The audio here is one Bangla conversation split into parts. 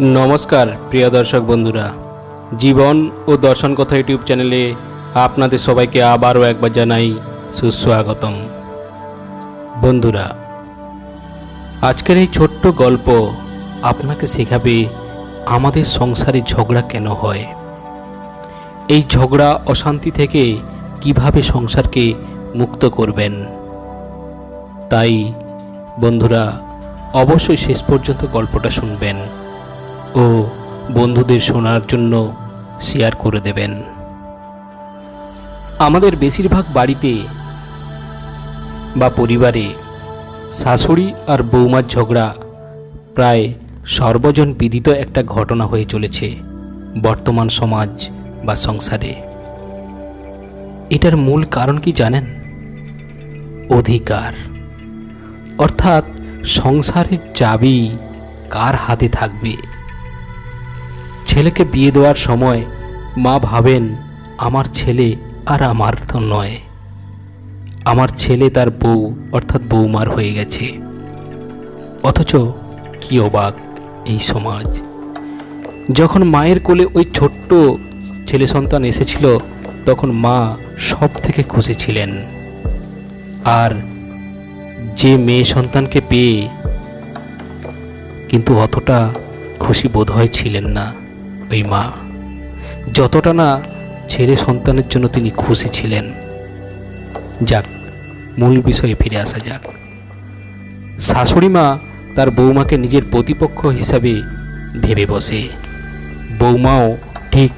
নমস্কার, প্রিয় দর্শক বন্ধুরা। জীবন ও দর্শন কথা ইউটিউব চ্যানেলে আপনাদের সবাইকে আবারও একবার জানাই সুস্বাগতম। বন্ধুরা, আজকের এই ছোট্ট গল্প আপনাকে শেখাবে আমাদের সংসারে ঝগড়া কেন হয়? এই ঝগড়া অশান্তি থেকে কীভাবে সংসারকে মুক্ত করবেন? তাই বন্ধুরা, অবশ্যই শেষ পর্যন্ত গল্পটা শুনবেন। ও বন্ধুদের শোনার জন্য শেয়ার করে দেবেন। আমাদের বেশিরভাগ বাড়িতে বা পরিবারে শাশুড়ি আর বৌমার ঝগড়া প্রায় সর্বজন বিদিত একটা ঘটনা হয়ে চলেছে বর্তমান সমাজ বা সংসারে। এটার মূল কারণ কি জানেন? অধিকার। অর্থাৎ সংসারের চাবি কার হাতে থাকবে? ছেলেকে বিয়ে দেওয়ার সময় মা ভাবেন, আমার ছেলে আর আমার তো নয়। আমার ছেলে তার বউ, অর্থাৎ বৌমার হয়ে গেছে। অথচ কি অবাক এই সমাজ। যখন মায়ের কোলে ওই ছোট্ট ছেলে সন্তান এসেছিল, তখন মা সব থেকে খুশি ছিলেন। আর যে মেয়ে সন্তানকে পেয়ে কিন্তু অতটা খুশি বোধ হয় ছিলেন না। ওই মা, যতটা না ছেলে সন্তানের জন্য তিনি খুশি ছিলেন। যাক, মূল বিষয়ে ফিরে আসা যাক। শাশুড়ি মা তার বৌমাকে নিজের প্রতিপক্ষ হিসাবে ভেবে বসে। বৌমাও ঠিক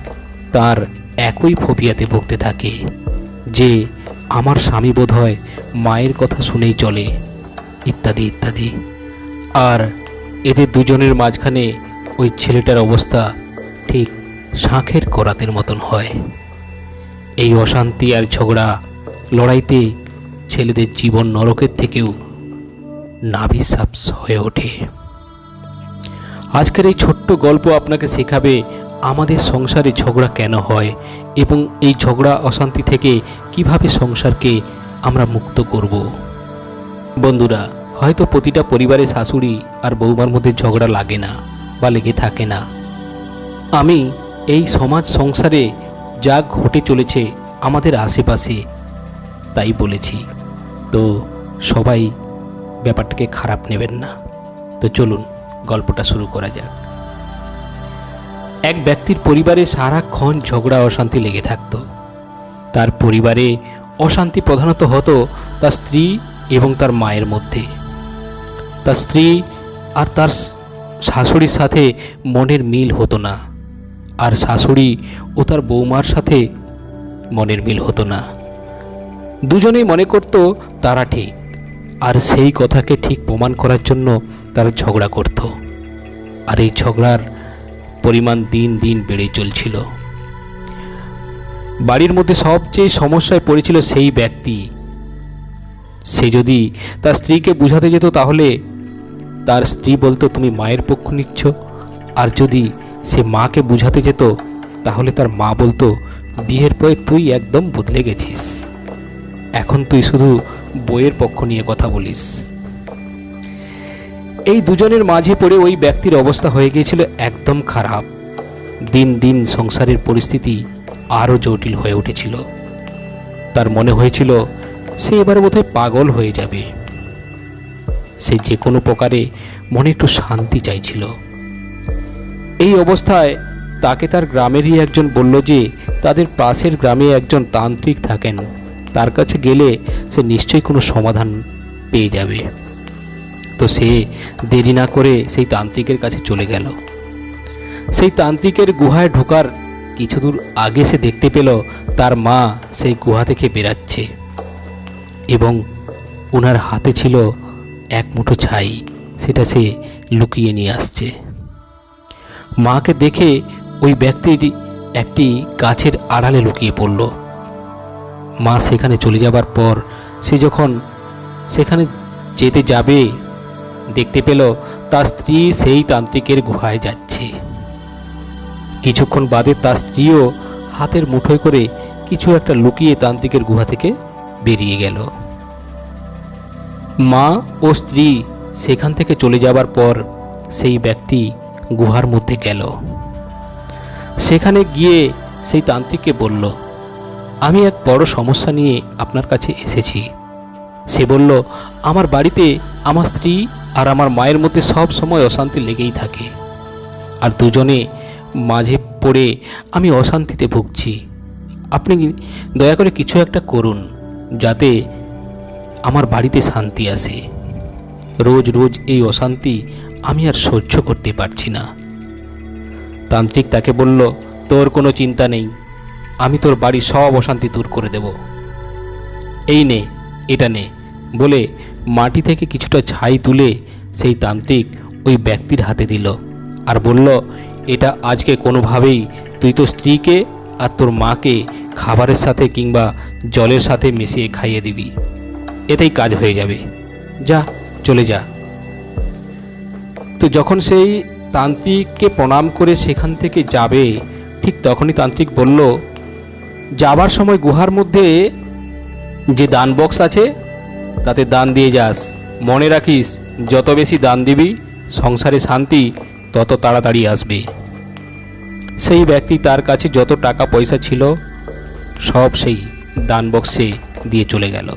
তার একই ফোবিয়াতে ভুগতে থাকে, যে আমার স্বামী বোধ হয় মায়ের কথা শুনেই চলে, ইত্যাদি ইত্যাদি। আর এদের দুজনের মাঝখানে ওই ছেলেটার অবস্থা ঠিক শাঁখের করাতের মতন হয়। এই অশান্তি আর ঝগড়া লড়াইতে ছেলেদের জীবন নরকের থেকেও নাভিসাপস হয়ে ওঠে। আজকের এই ছোট্ট গল্প আপনাকে শেখাবে আমাদের সংসারে ঝগড়া কেন হয় এবং এই ঝগড়া অশান্তি থেকে কীভাবে সংসারকে আমরা মুক্ত করব। বন্ধুরা, হয়তো প্রতিটা পরিবারে শাশুড়ি আর বৌমার মধ্যে ঝগড়া লাগে না বা লেগে থাকে না। আমি এই সমাজ সংসারে যা ঘটে চলেছে আমাদের আশেপাশে, তাই বলেছি। তো সবাই ব্যাপারটাকে খারাপ নেবেন না। তো চলুন, গল্পটা শুরু করা যাক। এক ব্যক্তির পরিবারে সারাক্ষণ ঝগড়া, অশান্তি লেগে থাকত। তার পরিবারে অশান্তি প্রধানত হতো তার স্ত্রী এবং তার মায়ের মধ্যে। তার স্ত্রী আর তার শাশুড়ির সাথে মনের মিল হতো না। আর শাশুড়ি ও তার বৌমার সাথে মনের মিল হতো না। দুজনেই মনে করত তারা ঠিক, আর সেই কথাকে ঠিক প্রমাণ করার জন্য তারা ঝগড়া করত। আর এই ঝগড়ার পরিমাণ দিন দিন বেড়ে চলছিল। বাড়ির মধ্যে সবচেয়ে সমস্যায় পড়েছিল সেই ব্যক্তি। সে যদি তার স্ত্রীকে বুঝাতে যেত তাহলে তার স্ত্রী বলতো, তুমি মায়ের পক্ষ নিচ্ছ। আর যদি সে মাকে বুঝাতে যেত, তাহলে তার মা বলতো, বিয়ের পরে তুই একদম বদলে গেছিস। এখন তুই শুধু বইয়ের পক্ষ নিয়ে কথা বলিস। এই দুজনের মাঝে পড়ে ওই ব্যক্তির অবস্থা হয়ে গিয়েছিল একদম খারাপ। দিন দিন সংসারের পরিস্থিতি আরও জটিল হয়ে উঠেছিল। তার মনে হয়েছিল, সে এবার বোধহয় পাগল হয়ে যাবে। সে যে কোনো প্রকারে মনে একটু শান্তি চাইছিল। এই অবস্থায় তাকে তার গ্রামেরই একজন বলল যে, তাদের পাশের গ্রামে একজন তান্ত্রিক থাকেন। তার কাছে গেলে সে নিশ্চয়ই কোনো সমাধান পেয়ে যাবে। তো সে দেরি না করে সেই তান্ত্রিকের কাছে চলে গেল। সেই তান্ত্রিকের গুহায় ঢোকার কিছু দূর আগে সে দেখতে পেল, তার মা সেই গুহা থেকে বেরাচ্ছে এবং ওনার হাতে ছিল এক মুঠো ছাই। সেটা সে লুকিয়ে নিয়ে আসছে। মাকে দেখে ওই ব্যক্তিটি একটি গাছের আড়ালে লুকিয়ে পড়ল। মা সেখানে চলে যাবার পর সে যখন সেখানে যেতে যাবে, দেখতে পেল তার স্ত্রী সেই তান্ত্রিকের গুহায় যাচ্ছে। কিছুক্ষণ বাদে তার স্ত্রীও হাতের মুঠোয় করে কিছু একটা লুকিয়ে তান্ত্রিকের গুহা থেকে বেরিয়ে গেল। মা ও স্ত্রী সেখান থেকে চলে যাবার পর সেই ব্যক্তি গুহার মধ্যে গেল। সেখানে গিয়ে সেই তান্ত্রিককে বলল, আমি এক বড় সমস্যা নিয়ে আপনার কাছে এসেছি। সে বলল, আমার বাড়িতে আমার স্ত্রী আর আমার মায়ের মধ্যে সব সময় অশান্তি লেগেই থাকে। আর দুজনে মাঝে পড়ে আমি অশান্তিতে ভুগছি। আপনি দয়া করে কিছু একটা করুন, যাতে আমার বাড়িতে শান্তি আসে। রোজ রোজ এই অশান্তি আমি আর সহ্য করতে পারছি না। তান্ত্রিক তাকে বলল, তোর কোনো চিন্তা নেই। আমি তোর বাড়ির সব অশান্তি দূর করে দেব। এই নে, এটা নে। বলে মাটি থেকে কিছুটা ছাই তুলে সেই তান্ত্রিক ওই ব্যক্তির হাতে দিল আর বলল, এটা আজকে কোনোভাবেই তুই তোর স্ত্রীকে আর তোর মাকে খাবারের সাথে কিংবা জলের সাথে মিশিয়ে খাইয়ে দিবি। এতেই কাজ হয়ে যাবে। যা, চলে যা। তো যখন সেই তান্ত্রিককে প্রণাম করে সেখান থেকে যাবে, ঠিক তখনই তান্ত্রিক বলল, যাবার সময় গুহার মধ্যে যে দান বক্স আছে, তাতে দান দিয়ে যাস। মনে রাখিস, যত বেশি দান দিবি, সংসারে শান্তি তত তাড়াতাড়ি আসবে। সেই ব্যক্তি তার কাছে যত টাকা পয়সা ছিল, সব সেই দান বক্সে দিয়ে চলে গেল।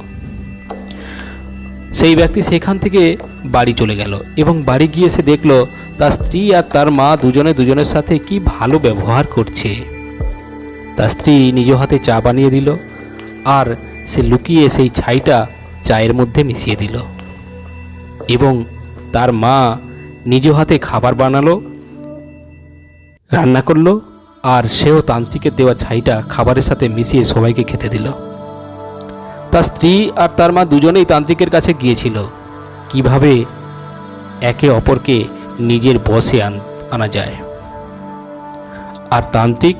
সেই ব্যক্তি সেখান থেকে বাড়ি চলে গেল। এবং বাড়ি গিয়ে সে দেখল, তার স্ত্রী আর তার মা দুজনে দুজনের সাথে কি ভালো ব্যবহার করছে। তার স্ত্রী নিজ হাতে চা বানিয়ে দিল, আর সে লুকিয়ে সেই ছাইটা চায়ের মধ্যে মিশিয়ে দিল। এবং তার মা নিজ হাতে খাবার বানালো, রান্না করল, আর সেও তান্ত্রিকের দেওয়া ছাইটা খাবারের সাথে মিশিয়ে সবাইকে খেতে দিল। তার স্ত্রী আর তার মা দুজনেই তান্ত্রিকের কাছে গিয়েছিল। কীভাবে একে অপরকে নিজের বসে আনা যায়। আর তান্ত্রিক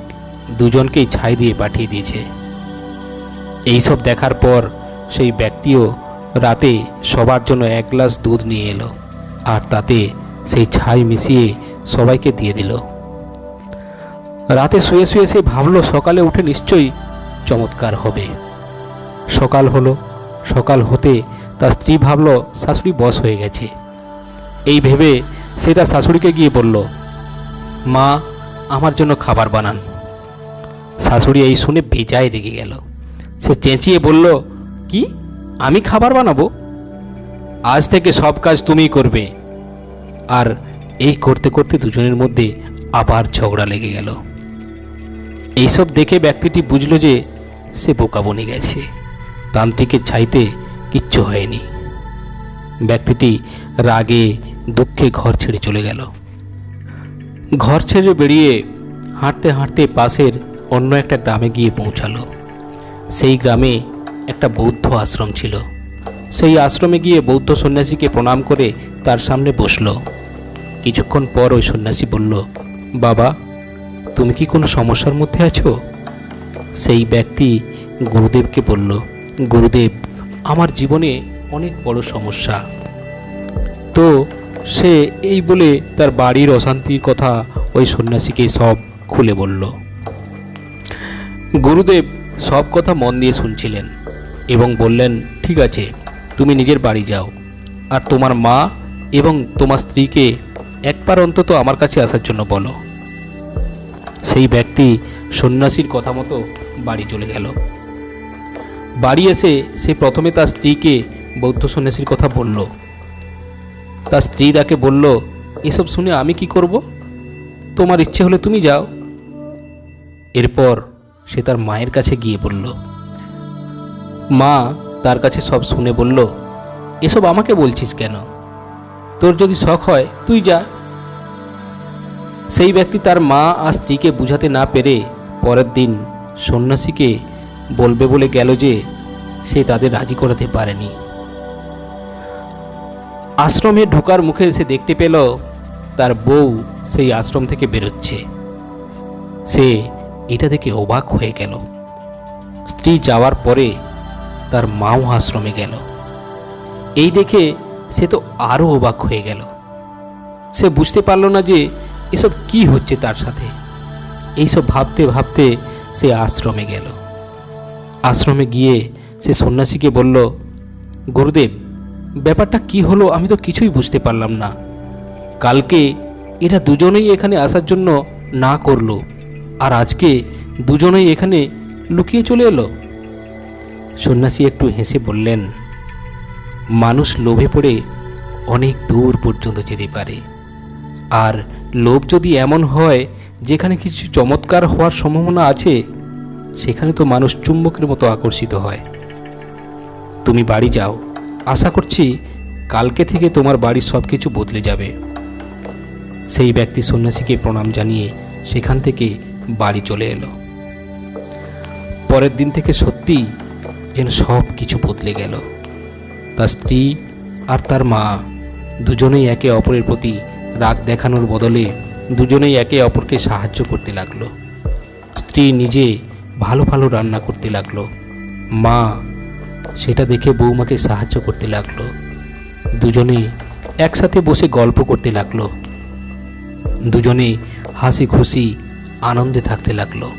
দুজনকেই ছাই দিয়ে পাঠিয়ে দিয়েছে। এইসব দেখার পর সেই ব্যক্তিও রাতে সবার জন্য এক গ্লাস দুধ নিয়ে এলো, আর তাতে সেই ছাই মিশিয়ে সবাইকে দিয়ে দিল। রাতে শুয়ে শুয়ে সে ভাবলো, সকালে উঠে নিশ্চয়ই চমৎকার হবে। সকাল হলো, সকাল হতে তার স্ত্রী ভাবলো, শাশুড়ি বস হয়ে গেছে। এই ভেবে সে তার শাশুড়িকে গিয়ে বলল, মা, আমার জন্য খাবার বানান। শাশুড়ি এই শুনে বেজায় রেগে গেল। সে চেঁচিয়ে বলল, কি? আমি খাবার বানাবো? আজ থেকে সব কাজ তুমিই করবে। আর এই করতে করতে দুজনের মধ্যে আবার ঝগড়া লেগে গেল। এইসব দেখে ব্যক্তিটি বুঝলো যে সে বোকা বনে গেছে। তান্ত্রিকের ছাইতে কিচ্ছু হয়নি। ব্যক্তিটি রাগে, দুঃখে ঘর ছেড়ে চলে গেল। ঘর ছেড়ে বেরিয়ে হাঁটতে হাঁটতে পাশের অন্য একটা গ্রামে গিয়ে পৌঁছালো। সেই গ্রামে একটা বৌদ্ধ আশ্রম ছিল। সেই আশ্রমে গিয়ে বৌদ্ধ সন্ন্যাসীকে প্রণাম করে তার সামনে বসল। কিছুক্ষণ পর ওই সন্ন্যাসী বলল, বাবা, তুমি কি কোনো সমস্যার মধ্যে আছো? সেই ব্যক্তি গুরুদেবকে বলল, গুরুদেব আমার জীবনে অনেক বড় সমস্যা। তো সে এই বলে তার বাড়ির অশান্তির কথা ওই সন্ন্যাসীকে সব খুলে বলল। গুরুদেব সব কথা মন দিয়ে শুনছিলেন এবং বললেন, ঠিক আছে, তুমি নিজের বাড়ি যাও। আর তোমার মা এবং তোমার স্ত্রীকে একবার অন্তত আমার কাছে আসার জন্য বলো। সেই ব্যক্তি সন্ন্যাসীর কথা মতো বাড়ি চলে গেল। বাড়ি এসে সে প্রথমে তার স্ত্রীকে বৌদ্ধ সন্ন্যাসীর কথা বলল। তার স্ত্রী তাকে বলল, এসব শুনে আমি কি করব? তোমার ইচ্ছে হলে তুমি যাও। এরপর সে তার মায়ের কাছে গিয়ে বলল, মা তার কাছে সব শুনে বলল, এসব আমাকে বলছিস কেন? তোর যদি শখ হয়, তুই যা। সেই ব্যক্তি তার মা আর স্ত্রীকে বুঝাতে না পেরে পরের দিন সন্ন্যাসীকে বলবে বলে গেল যে সে তাদের রাজি করাতে পারেনি। আশ্রমে ঢোকার মুখে সে দেখতে পেল তার বউ সেই আশ্রম থেকে বেরোচ্ছে। সে এটা দেখে অবাক হয়ে গেল। স্ত্রী যাওয়ার পরে তার মাও আশ্রমে গেল। এই দেখে সে তো আরও অবাক হয়ে গেল। সে বুঝতে পারল না যে এসব কি হচ্ছে তার সাথে। এইসব ভাবতে ভাবতে সে আশ্রমে গেল। আশ্রমে গিয়ে সে সন্ন্যাসীকে বলল, গুরুদেব, ব্যাপারটা কি হলো আমি তো কিছুই বুঝতে পারলাম না। কালকে এরা দুজনেই এখানে আসার জন্য না করল, আর আজকে দুজনেই এখানে লুকিয়ে চলে এলো? সন্ন্যাসী একটু হেসে বললেন, মানুষ লোভে পড়ে অনেক দূর পর্যন্ত যেতে পারে। আর লোভ যদি এমন হয়, যেখানে কিছু চমৎকার হওয়ার সম্ভাবনা আছে সেখানে তো মানুষ চুম্বকের মতো আকর্ষিত হয়। তুমি বাড়ি যাও। আশা করছি কালকে থেকে তোমার বাড়ির সব কিছু বদলে যাবে। সেই ব্যক্তি সন্ন্যাসীকে প্রণাম জানিয়ে সেখান থেকে বাড়ি চলে এলো। পরের দিন থেকে সত্যি যেন সব কিছু বদলে গেল। তার স্ত্রী আর তার মা দুজনেই একে অপরের প্রতি রাগ দেখানোর বদলে দুজনেই একে অপরকে সাহায্য করতে লাগল। স্ত্রী নিজে ভালো ভালো রান্না করতে লাগল। মা, সেটা দেখে বৌমাকে সাহায্য করতে লাগল। দুজনে একসাথে বসে গল্প করতে লাগল। দুজনে হাসি খুশি আনন্দে থাকতে লাগল।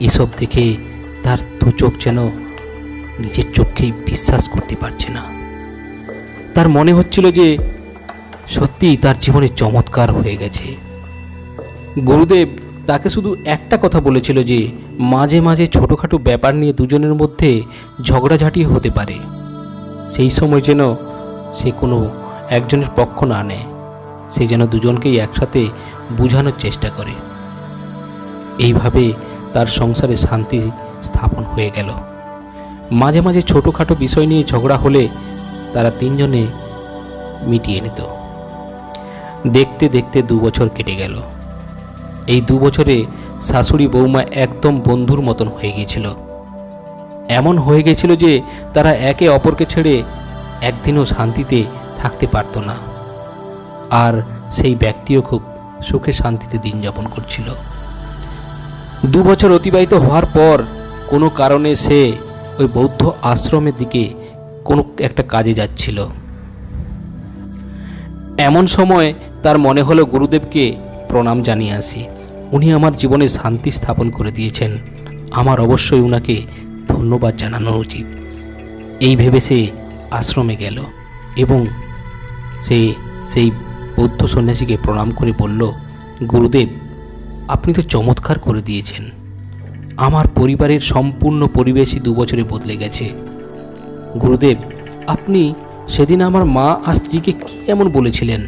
এসব দেখে তার দু চোখ যেন নিজের চোখেই বিশ্বাস করতে পারছে না। তার মনে হচ্ছিল যে সত্যি তার জীবনে চমৎকার হয়ে গেছে। গুরুদেব তাকে শুধু একটা কথা বলেছিল যে, মাঝে মাঝে ছোটোখাটো ব্যাপার নিয়ে দুজনের মধ্যে ঝগড়াঝাটি হতে পারে। সেই সময় যেন সে কোনো একজনের পক্ষ না নেয়। সে যেন দুজনকেই একসাথে বোঝানোর চেষ্টা করে। এইভাবে তার সংসারে শান্তি স্থাপন হয়ে গেল। মাঝে মাঝে ছোটোখাটো বিষয় নিয়ে ঝগড়া হলে তারা তিনজনে মিটিয়ে নিত। দেখতে দেখতে দু বছর কেটে গেল। এই দু বছরে শাশুড়ি বৌমা একদম বন্ধুর মতন হয়ে গিয়েছিল। এমন হয়ে গেছিল যে তারা একে অপরকে ছেড়ে একদিনও শান্তিতে থাকতে পারত না। আর সেই ব্যক্তিও খুব সুখে শান্তিতে দিন যাপন করছিল। দু বছর অতিবাহিত হওয়ার পর কোনো কারণে সে ওই বৌদ্ধ আশ্রমের দিকে কোনো একটা কাজে যাচ্ছিল। এমন সময় তার মনে হলো গুরুদেবকে প্রণাম জানিয়ে আসি। উনি আমার জীবনে শান্তি স্থাপন করে দিয়েছেন। আমার অবশ্যই উনাকে ধন্যবাদ জানানো উচিত। এই ভেবে সে আশ্রমে গেল এবং সে সেই বৌদ্ধ সন্ন্যাসীকে প্রণাম করে বলল, গুরুদেব, আপনি তো চমৎকার করে দিয়েছেন। আমার পরিবারের সম্পূর্ণ পরিবেশই দু বছরে বদলে গেছে। গুরুদেব, আপনি সেদিন আমার মা আর স্ত্রীকে কি এমন বলেছিলেন?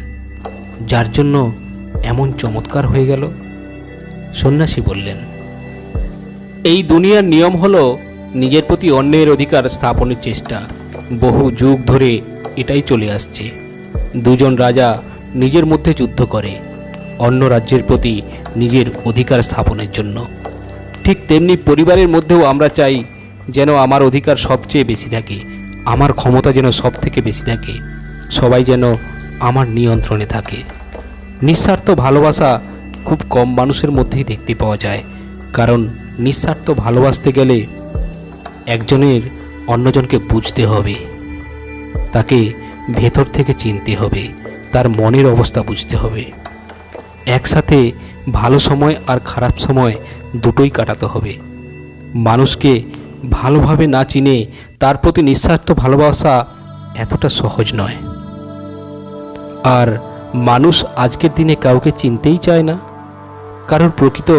যার জন্য এমন চমৎকার হয়ে গেল? সন্ন্যাসী বললেন, এই দুনিয়ার নিয়ম হল নিজের প্রতি অন্যের অধিকার স্থাপনের চেষ্টা। বহু যুগ ধরে এটাই চলে আসছে। দুজন রাজা নিজের মধ্যে যুদ্ধ করে, অন্য রাজ্যের প্রতি নিজের অধিকার স্থাপনের জন্য। ঠিক তেমনি পরিবারের মধ্যেও আমরা চাই যেন আমার অধিকার সবচেয়ে বেশি থাকে, আমার ক্ষমতা যেন সব থেকে বেশি থাকে, সবাই যেন আমার নিয়ন্ত্রণে থাকে। নিঃস্বার্থ ভালোবাসা খুব কম মানুষের মধ্যেই দেখতে পাওয়া যায়। কারণ নিঃস্বার্থ ভালোবাসতে গেলে একজনের অন্যজনকে বুঝতে হবে। তাকে ভেতর থেকে চিনতে হবে। তার মনের অবস্থা বুঝতে হবে। একসাথে ভালো সময় আর খারাপ সময় দুটোই কাটাতে হবে। মানুষকে ভালোভাবে না চিনে তার প্রতি নিঃস্বার্থ ভালোবাসা এতটা সহজ নয়। আর মানুষ আজকের দিনে কাউকে চিনতেই চায় না। কারোর প্রকৃত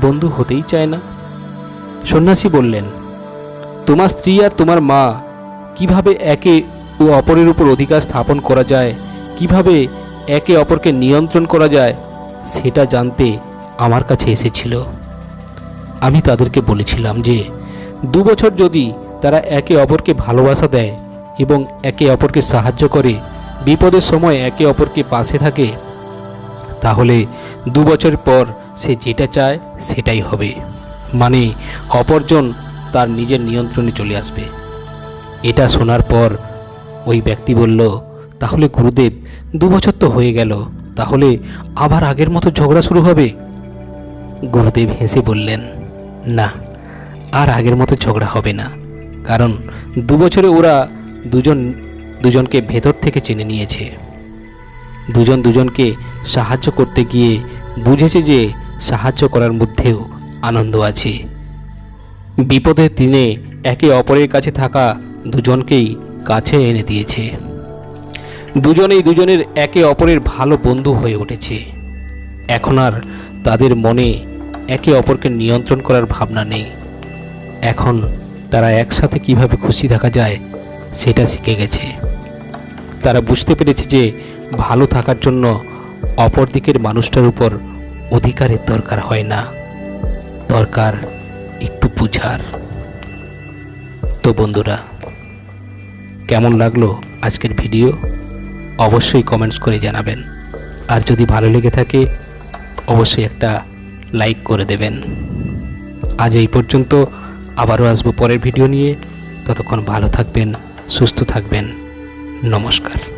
বন্ধু হতেই চায় না। সন্ন্যাসী বললেন, তোমার স্ত্রী আর তোমার মা কীভাবে একে ও অপরের উপর অধিকার স্থাপন করা যায়, কীভাবে একে অপরকে নিয়ন্ত্রণ করা যায়, সেটা জানতে আমার কাছে এসেছিল। আমি তাদেরকে বলেছিলাম যে, দু বছর যদি তারা একে অপরকে ভালোবাসা দেয় এবং একে অপরকে সাহায্য করে, বিপদের সময় একে অপরকে পাশে থাকে, তাহলে দু বছর পর সে যেটা চায় সেটাই হবে। মানে অপরজন তার নিজের নিয়ন্ত্রণে চলে আসবে। এটা শোনার পর ওই ব্যক্তি বলল, তাহলে গুরুদেব, দু বছর তো হয়ে গেল, তাহলে আবার আগের মতো ঝগড়া শুরু হবে? গুরুদেব হেসে বললেন, না, আর আগের মতো ঝগড়া হবে না। কারণ দু বছরে ওরা দুজন, দুজনকে ভেতর থেকে চিনে নিয়েছে। দুজন দুজনকে সাহায্য করতে গিয়ে বুঝেছে যে সাহায্য করার মধ্যেও আনন্দ আছে। বিপদের দিনে একে অপরের কাছে থাকা দুজনকেই কাছে এনে দিয়েছে। দুজনেই দুজনের একে অপরের ভালো বন্ধু হয়ে উঠেছে। এখন আর তাদের মনে একে অপরকে নিয়ন্ত্রণ করার ভাবনা নেই। এখন তারা একসাথে কীভাবে খুশি থাকা যায়, সেটা শিখে গেছে। তারা বুঝতে পেরেছে যে ভালো থাকার জন্য অপর দিকের মানুষটার উপর অধিকারের দরকার হয় না। দরকার একটু বুঝার। তো বন্ধুরা, কেমন লাগল আজকের ভিডিও? অবশ্যই কমেন্টস করে জানাবেন। আর যদি ভালো লেগে থাকে, অবশ্যই একটা লাইক করে দেবেন। আজ এই পর্যন্ত, আবারও আসব পরের ভিডিও নিয়ে। ততক্ষণ ভালো থাকবেন, সুস্থ থাকবেন। নমস্কার।